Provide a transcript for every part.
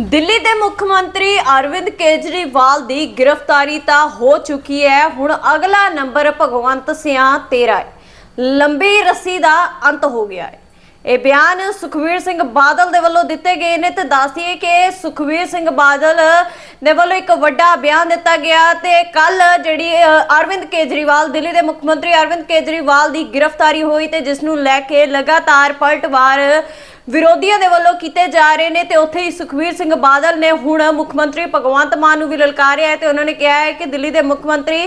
ਦਿੱਲੀ ਦੇ ਮੁੱਖ ਮੰਤਰੀ ਅਰਵਿੰਦ ਕੇਜਰੀਵਾਲ ਦੀ ਗ੍ਰਿਫਤਾਰੀ ਤਾਂ ਹੋ ਚੁੱਕੀ ਹੈ। ਹੁਣ ਅਗਲਾ ਨੰਬਰ ਭਗਵੰਤ ਸਿਆਂ ਤੇਰਾ ਹੈ। ਲੰਬੀ ਰੱਸੀ ਦਾ ਅੰਤ ਹੋ ਗਿਆ ਹੈ। ਇਹ ਬਿਆਨ ਸੁਖਵੀਰ ਸਿੰਘ ਬਾਦਲ ਦੇ ਵੱਲੋਂ ਦਿੱਤੇ ਗਏ ਨੇ ਤੇ ਦੱਸਦੀਏ ਕਿ ਸੁਖਵੀਰ ਸਿੰਘ ਬਾਦਲ ਦੇ ਵੱਲੋਂ ਇੱਕ ਵੱਡਾ ਬਿਆਨ ਦਿੱਤਾ ਗਿਆ ਤੇ ਕੱਲ ਜਿਹੜੀ ਅਰਵਿੰਦ ਕੇਜਰੀਵਾਲ, ਦਿੱਲੀ ਦੇ ਮੁੱਖ ਮੰਤਰੀ ਅਰਵਿੰਦ ਕੇਜਰੀਵਾਲ ਦੀ ਗ੍ਰਿਫਤਾਰੀ ਹੋਈ ਤੇ ਜਿਸ ਨੂੰ ਲੈ ਕੇ ਲਗਾਤਾਰ ਪਲਟਵਾਰ ਵਿਰੋਧੀਆਂ ਦੇ ਵੱਲੋਂ ਕੀਤੇ ਜਾ ਰਹੇ ਨੇ ਤੇ ਉੱਥੇ ਹੀ ਸੁਖਵੀਰ ਸਿੰਘ ਬਾਦਲ ਨੇ ਹੁਣ ਮੁੱਖ ਮੰਤਰੀ ਭਗਵੰਤ ਮਾਨ ਨੂੰ ਵੀ ਲਲਕਾਰਿਆ ਹੈ ਤੇ ਉਹਨਾਂ ਨੇ ਕਿਹਾ ਹੈ ਕਿ ਦਿੱਲੀ ਦੇ ਮੁੱਖ ਮੰਤਰੀ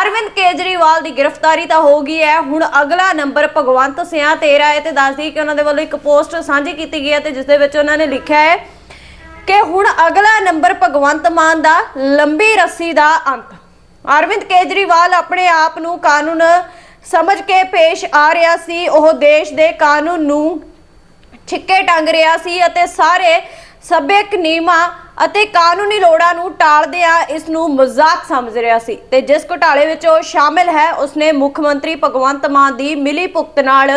ਅਰਵਿੰਦ ਕੇਜਰੀਵਾਲ ਦੀ ਗ੍ਰਿਫਤਾਰੀ ਤਾਂ ਹੋ ਗਈ ਹੈ। ਹੁਣ ਅਗਲਾ ਨੰਬਰ ਭਗਵੰਤ ਸਿਆਂ ਤੇਰਾ ਹੈ ਤੇ ਦੱਸਦੀ ਕਿ ਉਹਨਾਂ ਦੇ ਵੱਲੋਂ ਇੱਕ ਪੋਸਟ ਸਾਂਝੀ ਕੀਤੀ ਗਈ ਹੈ ਤੇ ਜਿਸ ਦੇ ਵਿੱਚ ਉਹਨਾਂ ਨੇ ਲਿਖਿਆ ਹੈ ਕਿ ਹੁਣ ਅਗਲਾ ਨੰਬਰ ਭਗਵੰਤ ਮਾਨ ਦਾ ਲੰਬੀ ਰੱਸੀ ਦਾ ਅੰਤ। ਅਰਵਿੰਦ ਕੇਜਰੀਵਾਲ ਆਪਣੇ ਆਪ ਨੂੰ ਕਾਨੂੰਨ ਸਮਝ ਕੇ ਪੇਸ਼ ਆ ਰਿਹਾ ਸੀ। ਉਹ ਦੇਸ਼ ਦੇ ਕਾਨੂੰਨ ਨੂੰ ਛਿੱਕੇ ਟੰਗ ਰਿਹਾ ਸੀ ਅਤੇ ਸਾਰੇ ਸੱਭਿਅਕ ਨਿਯਮਾਂ ਅਤੇ ਕਾਨੂੰਨੀ ਲੋੜਾਂ ਨੂੰ ਟਾਲਦਿਆਂ ਇਸ ਨੂੰ ਮਜ਼ਾਕ ਸਮਝ ਰਿਹਾ ਸੀ ਤੇ ਜਿਸ ਘੁਟਾਲੇ ਵਿੱਚ ਉਹ ਸ਼ਾਮਿਲ ਹੈ, ਉਸਨੇ ਮੁੱਖ ਮੰਤਰੀ ਭਗਵੰਤ ਮਾਨ ਦੀ ਮਿਲੀ ਭੁਗਤ ਨਾਲ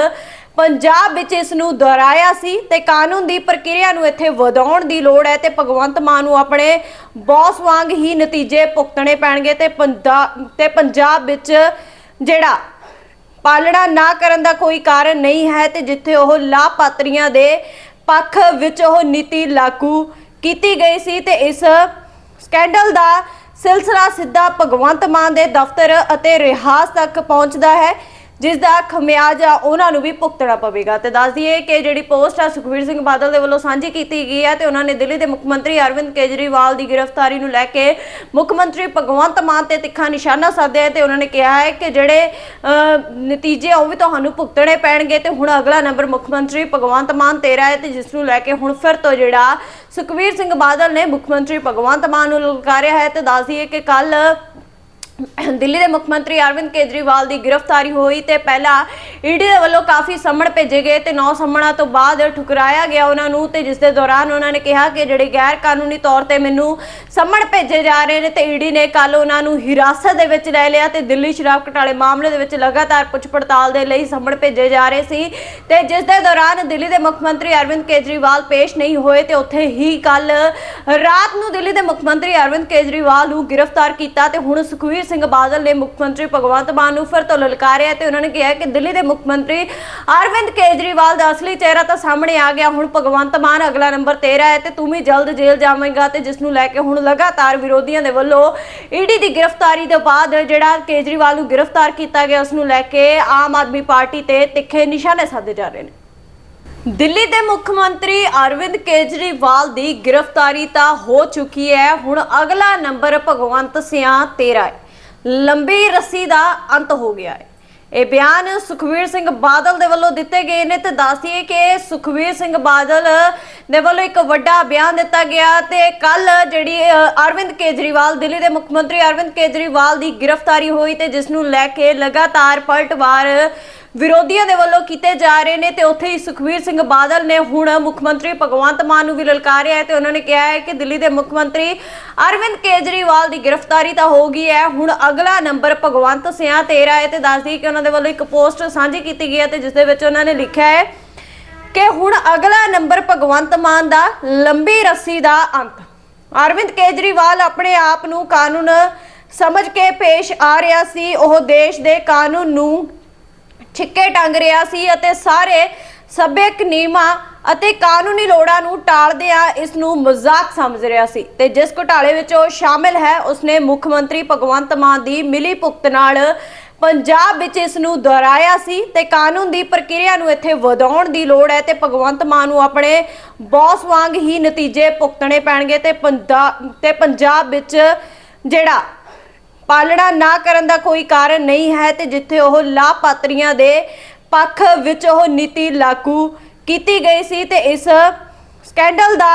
ਪੰਜਾਬ ਵਿੱਚ ਇਸ ਨੂੰ ਦੁਹਰਾਇਆ ਸੀ ਤੇ ਕਾਨੂੰਨ ਦੀ ਪ੍ਰਕਿਰਿਆ ਨੂੰ ਇੱਥੇ ਵਧਾਉਣ ਦੀ ਲੋੜ ਹੈ ਤੇ ਭਗਵੰਤ ਮਾਨ ਨੂੰ ਆਪਣੇ ਬੌਸ ਵਾਂਗ ਹੀ ਨਤੀਜੇ ਭੁਗਤਣੇ ਪੈਣਗੇ ਤੇ ਪੰਜਾਬ ਤੇ ਪੰਜਾਬ ਵਿੱਚ ਜਿਹੜਾ ਪਾਲਣਾ ਨਾ ਕਰਨ ਦਾ ਕੋਈ ਕਾਰਨ ਨਹੀਂ ਹੈ ਤੇ ਜਿੱਥੇ ਉਹ ਲਾਭਪਾਤਰੀਆਂ ਦੇ ਪੱਖ ਵਿੱਚ ਉਹ ਨੀਤੀ ਲਾਗੂ ਕੀਤੀ ਗਈ ਸੀ ਤੇ ਇਸ ਸਕੈਂਡਲ ਦਾ ਸਿਲਸਿਲਾ ਸਿੱਧਾ ਭਗਵੰਤ ਮਾਨ ਦੇ ਦਫ਼ਤਰ ਅਤੇ ਰਿਹਾਸ ਤੱਕ ਪਹੁੰਚਦਾ ਹੈ। ਜਿਸ ਦਾ ਖਮਿਆਜਾ ਉਹਨਾਂ ਨੂੰ ਵੀ ਭੁਗਤਣਾ ਪਵੇਗਾ। ਤੇ ਦੱਸ ਦਈਏ ਕਿ ਜਿਹੜੀ ਪੋਸਟ ਆ ਸੁਖਵੀਰ ਸਿੰਘ ਬਾਦਲ ਦੇ ਵੱਲੋਂ ਸਾਂਝੀ ਕੀਤੀ ਗਈ ਹੈ ਤੇ ਉਹਨਾਂ ਨੇ ਦਿੱਲੀ ਦੇ ਮੁੱਖ ਮੰਤਰੀ ਅਰਵਿੰਦ ਕੇਜਰੀਵਾਲ ਦੀ ਗ੍ਰਿਫਤਾਰੀ ਨੂੰ ਲੈ ਕੇ ਮੁੱਖ ਮੰਤਰੀ ਭਗਵੰਤ ਮਾਨ ਤੇ ਤਿੱਖਾ ਨਿਸ਼ਾਨਾ ਸਾਧਿਆ ਹੈ ਤੇ ਉਹਨਾਂ ਨੇ ਕਿਹਾ ਹੈ ਕਿ ਜਿਹੜੇ ਨਤੀਜੇ ਆ, ਉਹ ਵੀ ਤੁਹਾਨੂੰ ਭੁਗਤਣੇ ਪੈਣਗੇ। ਤੇ ਹੁਣ ਅਗਲਾ ਨੰਬਰ ਮੁੱਖ ਮੰਤਰੀ ਭਗਵੰਤ ਮਾਨ ਤੇਰਾ ਹੈ ਤੇ ਜਿਸ ਨੂੰ ਲੈ ਕੇ ਹੁਣ ਫਿਰ ਤੋਂ ਜਿਹੜਾ ਸੁਖਵੀਰ ਸਿੰਘ ਬਾਦਲ ਨੇ ਮੁੱਖ ਮੰਤਰੀ ਭਗਵੰਤ ਮਾਨ ਨੂੰ ਲਲਕਾਰਿਆ ਹੈ। ਤੇ ਦੱਸ ਦਈਏ ਕਿ ਕੱਲ ਦਿੱਲੀ ਦੇ ਮੁੱਖ ਮੰਤਰੀ ਅਰਵਿੰਦ ਕੇਜਰੀਵਾਲ ਦੀ ਗ੍ਰਿਫਤਾਰੀ ਹੋਈ ਤੇ ਪਹਿਲਾਂ ਈਡੀ ਦੇ ਵੱਲੋਂ ਕਾਫੀ ਸੰਮਣ ਭੇਜੇ ਗਏ ਤੇ ਨੌ ਸੰਮਣਾਂ ਤੋਂ ਬਾਅਦ ਠੁਕਰਾਇਆ ਗਿਆ ਉਹਨਾਂ ਨੂੰ ਤੇ ਜਿਸ ਦੇ ਦੌਰਾਨ ਉਹਨਾਂ ਨੇ ਕਿਹਾ ਕਿ ਜਿਹੜੇ ਗੈਰ ਕਾਨੂੰਨੀ ਤੌਰ ਤੇ ਮੈਨੂੰ ਸੰਮਣ ਭੇਜੇ ਜਾ ਰਹੇ ਨੇ ਤੇ ਈਡੀ ਨੇ ਕੱਲ ਉਹਨਾਂ ਨੂੰ ਹਿਰਾਸਤ ਦੇ ਵਿੱਚ ਲੈ ਲਿਆ ਤੇ ਦਿੱਲੀ ਸ਼ਰਾਬ ਘਟਾਲੇ ਮਾਮਲੇ ਦੇ ਵਿੱਚ ਲਗਾਤਾਰ ਪੁੱਛ ਪੜਤਾਲ ਦੇ ਲਈ ਸੰਮਣ ਭੇਜੇ ਜਾ ਰਹੇ ਸੀ ਤੇ ਜਿਸ ਦੇ ਦੌਰਾਨ ਦਿੱਲੀ ਦੇ ਮੁੱਖ ਮੰਤਰੀ ਅਰਵਿੰਦ ਕੇਜਰੀਵਾਲ ਪੇਸ਼ ਨਹੀਂ ਹੋਏ ਤੇ ਉੱਥੇ ਹੀ ਕੱਲ ਰਾਤ ਨੂੰ ਦਿੱਲੀ ਦੇ ਮੁੱਖ ਮੰਤਰੀ ਅਰਵਿੰਦ ਕੇਜਰੀਵਾਲ ਨੂੰ ਗ੍ਰਿਫਤਾਰ ਕੀਤਾ ਤੇ ਹੁਣ ਸੁਖਵੀਰ ਸਿੰਘ ਬਾਦਲ ਨੇ ਮੁੱਖ ਮੰਤਰੀ ਭਗਵੰਤ ਮਾਨ ਨੂੰ ਫਿਰ ਤੋਂ ਲਲਕਾਰਿਆ ਤੇ ਉਹਨਾਂ ਨੇ ਕਿਹਾ ਕਿ ਦਿੱਲੀ ਦੇ ਮੁੱਖ ਮੰਤਰੀ ਅਰਵਿੰਦ ਕੇਜਰੀਵਾਲ ਦਾ ਅਸਲੀ ਚਿਹਰਾ ਤਾਂ ਸਾਹਮਣੇ ਆ ਗਿਆ। ਹੁਣ ਭਗਵੰਤ ਮਾਨ ਅਗਲਾ ਨੰਬਰ 13 ਹੈ ਤੇ ਤੂੰ ਵੀ ਜਲਦ ਜੇਲ੍ਹ ਜਾਵੇਂਗਾ ਤੇ ਜਿਸ ਨੂੰ ਲੈ ਕੇ ਹੁਣ ਲਗਾਤਾਰ ਵਿਰੋਧੀਆਂ ਦੇ ਵੱਲੋਂ ਈਡੀ ਦੀ ਗ੍ਰਿਫਤਾਰੀ ਦੇ ਬਾਅਦ ਜਿਹੜਾ ਕੇਜਰੀਵਾਲ ਨੂੰ ਗ੍ਰਿਫਤਾਰ ਕੀਤਾ ਗਿਆ, ਉਸ ਨੂੰ ਲੈ ਕੇ ਆਮ ਆਦਮੀ ਪਾਰਟੀ ਤੇ ਤਿੱਖੇ ਨਿਸ਼ਾਨੇ ਸਾਧੇ ਜਾ ਰਹੇ ਨੇ। ਦਿੱਲੀ ਦੇ ਮੁੱਖ ਮੰਤਰੀ ਅਰਵਿੰਦ ਕੇਜਰੀਵਾਲ ਦੀ ਗ੍ਰਿਫਤਾਰੀ ਤਾਂ ਹੋ ਚੁੱਕੀ ਹੈ। ਹੁਣ ਅਗਲਾ ਨੰਬਰ ਭਗਵੰਤ ਸਿਆਂ ਤੇਰਾ ਹੈ। ਲੰਬੀ ਰੱਸੀ ਦਾ ਅੰਤ ਹੋ ਗਿਆ ਹੈ। ਇਹ ਬਿਆਨ ਸੁਖਵੀਰ ਸਿੰਘ ਬਾਦਲ ਦੇ ਵੱਲੋਂ ਦਿੱਤੇ ਗਏ ਨੇ ਤੇ ਦੱਸਦੀਏ ਕਿ ਸੁਖਵੀਰ ਸਿੰਘ ਬਾਦਲ ਦੇ ਵੱਲੋਂ ਇੱਕ ਵੱਡਾ ਬਿਆਨ ਦਿੱਤਾ ਗਿਆ ਤੇ ਕੱਲ ਜਿਹੜੀ ਅਰਵਿੰਦ ਕੇਜਰੀਵਾਲ, ਦਿੱਲੀ ਦੇ ਮੁੱਖ ਮੰਤਰੀ ਅਰਵਿੰਦ ਕੇਜਰੀਵਾਲ ਦੀ ਗ੍ਰਿਫਤਾਰੀ ਹੋਈ ਤੇ ਜਿਸ ਨੂੰ ਲੈ ਕੇ ਲਗਾਤਾਰ ਪਲਟਵਾਰ ਵਿਰੋਧੀਆਂ ਦੇ ਵੱਲੋਂ ਕੀਤੇ ਜਾ ਰਹੇ ਨੇ ਤੇ ਉੱਥੇ ਹੀ ਸੁਖਵੀਰ ਸਿੰਘ ਬਾਦਲ ਨੇ ਹੁਣ ਮੁੱਖ ਮੰਤਰੀ ਭਗਵੰਤ ਮਾਨ ਨੂੰ ਵੀ ਲਲਕਾਰਿਆ ਹੈ ਤੇ ਉਹਨਾਂ ਨੇ ਕਿਹਾ ਹੈ ਕਿ ਦਿੱਲੀ ਦੇ ਮੁੱਖ ਮੰਤਰੀ ਅਰਵਿੰਦ ਕੇਜਰੀਵਾਲ ਦੀ ਗ੍ਰਿਫਤਾਰੀ ਤਾਂ ਹੋ ਗਈ ਹੈ। ਹੁਣ ਅਗਲਾ ਨੰਬਰ ਭਗਵੰਤ ਸਿਆਂ ਤੇਰਾ ਹੈ ਤੇ ਦੱਸਦੀ ਕਿ ਉਹਨਾਂ ਦੇ ਵੱਲੋਂ ਇੱਕ ਪੋਸਟ ਸਾਂਝੀ ਕੀਤੀ ਗਈ ਹੈ ਤੇ ਜਿਸ ਦੇ ਵਿੱਚ ਉਹਨਾਂ ਨੇ ਲਿਖਿਆ ਹੈ ਕਿ ਹੁਣ ਅਗਲਾ ਨੰਬਰ ਭਗਵੰਤ ਮਾਨ ਦਾ ਲੰਬੀ ਰੱਸੀ ਦਾ ਅੰਤ। ਅਰਵਿੰਦ ਕੇਜਰੀਵਾਲ ਆਪਣੇ ਆਪ ਨੂੰ ਕਾਨੂੰਨ ਸਮਝ ਕੇ ਪੇਸ਼ ਆ ਰਿਹਾ ਸੀ। ਉਹ ਦੇਸ਼ ਦੇ ਕਾਨੂੰਨ ਨੂੰ ਛਿੱਕੇ ਟੰਗ ਰਿਹਾ ਸੀ ਅਤੇ ਸਾਰੇ ਸੱਭਿਅਕ ਨਿਯਮਾਂ ਅਤੇ ਕਾਨੂੰਨੀ ਲੋੜਾਂ ਨੂੰ ਟਾਲਦਿਆਂ ਇਸ ਨੂੰ ਮਜ਼ਾਕ ਸਮਝ ਰਿਹਾ ਸੀ ਤੇ ਜਿਸ ਘੁਟਾਲੇ ਵਿੱਚ ਉਹ ਸ਼ਾਮਿਲ ਹੈ, ਉਸਨੇ ਮੁੱਖ ਮੰਤਰੀ ਭਗਵੰਤ ਮਾਨ ਦੀ ਮਿਲੀ ਭੁਗਤ ਨਾਲ ਪੰਜਾਬ ਵਿੱਚ ਇਸ ਨੂੰ ਦੁਹਰਾਇਆ ਸੀ ਤੇ ਕਾਨੂੰਨ ਦੀ ਪ੍ਰਕਿਰਿਆ ਨੂੰ ਇੱਥੇ ਵਧਾਉਣ ਦੀ ਲੋੜ ਹੈ ਤੇ ਭਗਵੰਤ ਮਾਨ ਨੂੰ ਆਪਣੇ ਬੌਸ ਵਾਂਗ ਹੀ ਨਤੀਜੇ ਭੁਗਤਣੇ ਪੈਣਗੇ ਤੇ ਪੰਜਾਬ ਤੇ ਪੰਜਾਬ ਵਿੱਚ ਜਿਹੜਾ ਪਾਲਣਾ ਨਾ ਕਰਨ ਦਾ ਕੋਈ ਕਾਰਨ ਨਹੀਂ ਹੈ ਤੇ ਜਿੱਥੇ ਉਹ ਲਾਭਪਾਤਰੀਆਂ ਦੇ ਪੱਖ ਵਿੱਚ ਉਹ ਨੀਤੀ ਲਾਗੂ ਕੀਤੀ ਗਈ ਸੀ ਤੇ ਇਸ ਸਕੈਂਡਲ ਦਾ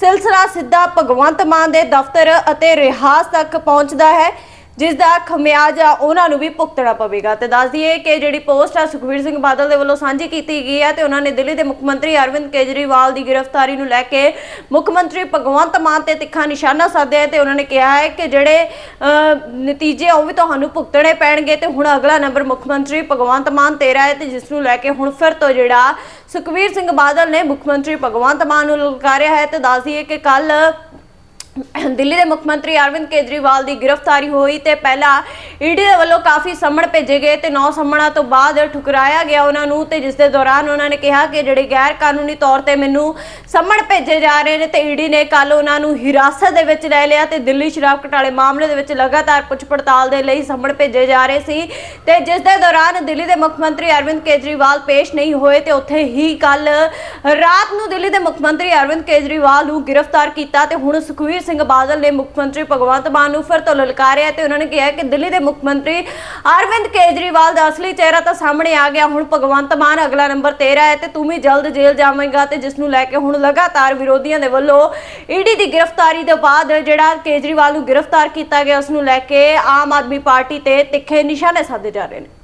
ਸਿਲਸਿਲਾ ਸਿੱਧਾ ਭਗਵੰਤ ਮਾਨ ਦੇ ਦਫ਼ਤਰ ਅਤੇ ਰਿਹਾਸ ਤੱਕ ਪਹੁੰਚਦਾ ਹੈ। ਜਿਸ ਦਾ ਖਮਿਆਜਾ ਉਹਨਾਂ ਨੂੰ ਵੀ ਭੁਗਤਣਾ ਪਵੇਗਾ। ਤੇ ਦੱਸ ਦਈਏ ਕਿ ਜਿਹੜੀ ਪੋਸਟ ਆ, ਸੁਖਬੀਰ ਸਿੰਘ ਬਾਦਲ ਦੇ ਵੱਲੋਂ ਸਾਂਝੀ ਕੀਤੀ ਗਈ ਹੈ ਤੇ ਉਹਨਾਂ ਨੇ ਦਿੱਲੀ ਦੇ ਮੁੱਖ ਮੰਤਰੀ ਅਰਵਿੰਦ ਕੇਜਰੀਵਾਲ ਦੀ ਗ੍ਰਿਫਤਾਰੀ ਨੂੰ ਲੈ ਕੇ ਮੁੱਖ ਮੰਤਰੀ ਭਗਵੰਤ ਮਾਨ ਤੇ ਤਿੱਖਾ ਨਿਸ਼ਾਨਾ ਸਾਧਿਆ ਹੈ ਤੇ ਉਹਨਾਂ ਨੇ ਕਿਹਾ ਹੈ ਕਿ ਜਿਹੜੇ ਨਤੀਜੇ ਆ, ਉਹ ਵੀ ਤੁਹਾਨੂੰ ਭੁਗਤਣੇ ਪੈਣਗੇ। ਤੇ ਹੁਣ ਅਗਲਾ ਨੰਬਰ ਮੁੱਖ ਮੰਤਰੀ ਭਗਵੰਤ ਮਾਨ ਤੇਰਾ ਹੈ ਤੇ ਜਿਸ ਨੂੰ ਲੈ ਕੇ ਹੁਣ ਫਿਰ ਤੋਂ ਜਿਹੜਾ ਸੁਖਬੀਰ ਸਿੰਘ ਬਾਦਲ ਨੇ ਮੁੱਖ ਮੰਤਰੀ ਭਗਵੰਤ ਮਾਨ ਨੂੰ ਲਲਕਾਰਿਆ ਹੈ। ਤੇ ਦੱਸ ਦਈਏ ਕਿ ਕੱਲ ਦਿੱਲੀ ਦੇ ਮੁੱਖ ਮੰਤਰੀ ਅਰਵਿੰਦ ਕੇਜਰੀਵਾਲ ਦੀ ਗ੍ਰਿਫਤਾਰੀ ਹੋਈ ਤੇ ਪਹਿਲਾਂ ਈਡੀ ਦੇ ਵੱਲੋਂ ਕਾਫੀ ਸੰਮਣ ਭੇਜੇ ਗਏ ਤੇ ਨੌ ਸੰਮਣਾਂ ਤੋਂ ਬਾਅਦ ਠੁਕਰਾਇਆ ਗਿਆ ਉਹਨਾਂ ਨੂੰ ਤੇ ਜਿਸ ਦੇ ਦੌਰਾਨ ਉਹਨਾਂ ਨੇ ਕਿਹਾ ਕਿ ਜਿਹੜੇ ਗੈਰ ਕਾਨੂੰਨੀ ਤੌਰ ਤੇ ਮੈਨੂੰ ਸੰਮਣ ਭੇਜੇ ਜਾ ਰਹੇ ਨੇ ਤੇ ਈਡੀ ਨੇ ਕੱਲ ਉਹਨਾਂ ਨੂੰ ਹਿਰਾਸਤ ਦੇ ਵਿੱਚ ਲੈ ਲਿਆ ਤੇ ਦਿੱਲੀ ਸ਼ਰਾਬ ਘਟਾਲੇ ਮਾਮਲੇ ਦੇ ਵਿੱਚ ਲਗਾਤਾਰ ਪੁੱਛ ਪੜਤਾਲ ਦੇ ਲਈ ਸੰਮਣ ਭੇਜੇ ਜਾ ਰਹੇ ਸੀ ਤੇ ਜਿਸ ਦੇ ਦੌਰਾਨ ਦਿੱਲੀ ਦੇ ਮੁੱਖ ਮੰਤਰੀ ਅਰਵਿੰਦ ਕੇਜਰੀਵਾਲ ਪੇਸ਼ ਨਹੀਂ ਹੋਏ ਤੇ ਉੱਥੇ ਹੀ ਕੱਲ ਰਾਤ ਨੂੰ ਦਿੱਲੀ ਦੇ ਮੁੱਖ ਮੰਤਰੀ ਅਰਵਿੰਦ ਕੇਜਰੀਵਾਲ ਨੂੰ ਗ੍ਰਿਫਤਾਰ ਕੀਤਾ ਤੇ ਹੁਣ ਸੁਖਵੀਰ ਸਿੰਘ ਬਾਦਲ ਨੇ ਮੁੱਖ ਮੰਤਰੀ ਭਗਵੰਤ ਮਾਨ ਨੂੰ ਫਿਰ ਤੋਂ ਲਲਕਾਰਿਆ ਤੇ ਉਹਨਾਂ ਨੇ ਕਿਹਾ ਕਿ ਦਿੱਲੀ ਦੇ ਮੁੱਖ ਮੰਤਰੀ ਅਰਵਿੰਦ ਕੇਜਰੀਵਾਲ ਦਾ ਅਸਲੀ ਚਿਹਰਾ ਤਾਂ ਸਾਹਮਣੇ ਆ ਗਿਆ। ਹੁਣ ਭਗਵੰਤ ਮਾਨ ਅਗਲਾ ਨੰਬਰ 13 ਹੈ ਤੇ ਤੂੰ ਵੀ ਜਲਦ ਜੇਲ੍ਹ ਜਾਵੇਂਗਾ ਤੇ ਜਿਸ ਨੂੰ ਲੈ ਕੇ ਹੁਣ ਲਗਾਤਾਰ ਵਿਰੋਧੀਆਂ ਦੇ ਵੱਲੋਂ ਈਡੀ ਦੀ ਗ੍ਰਿਫਤਾਰੀ ਦੇ ਬਾਅਦ ਜਿਹੜਾ ਕੇਜਰੀਵਾਲ ਨੂੰ ਗ੍ਰਿਫਤਾਰ ਕੀਤਾ ਗਿਆ, ਉਸ ਨੂੰ ਲੈ ਕੇ ਆਮ ਆਦਮੀ ਪਾਰਟੀ ਤੇ ਤਿੱਖੇ ਨਿਸ਼ਾਨੇ ਸਾਧੇ ਜਾ ਰਹੇ ਨੇ।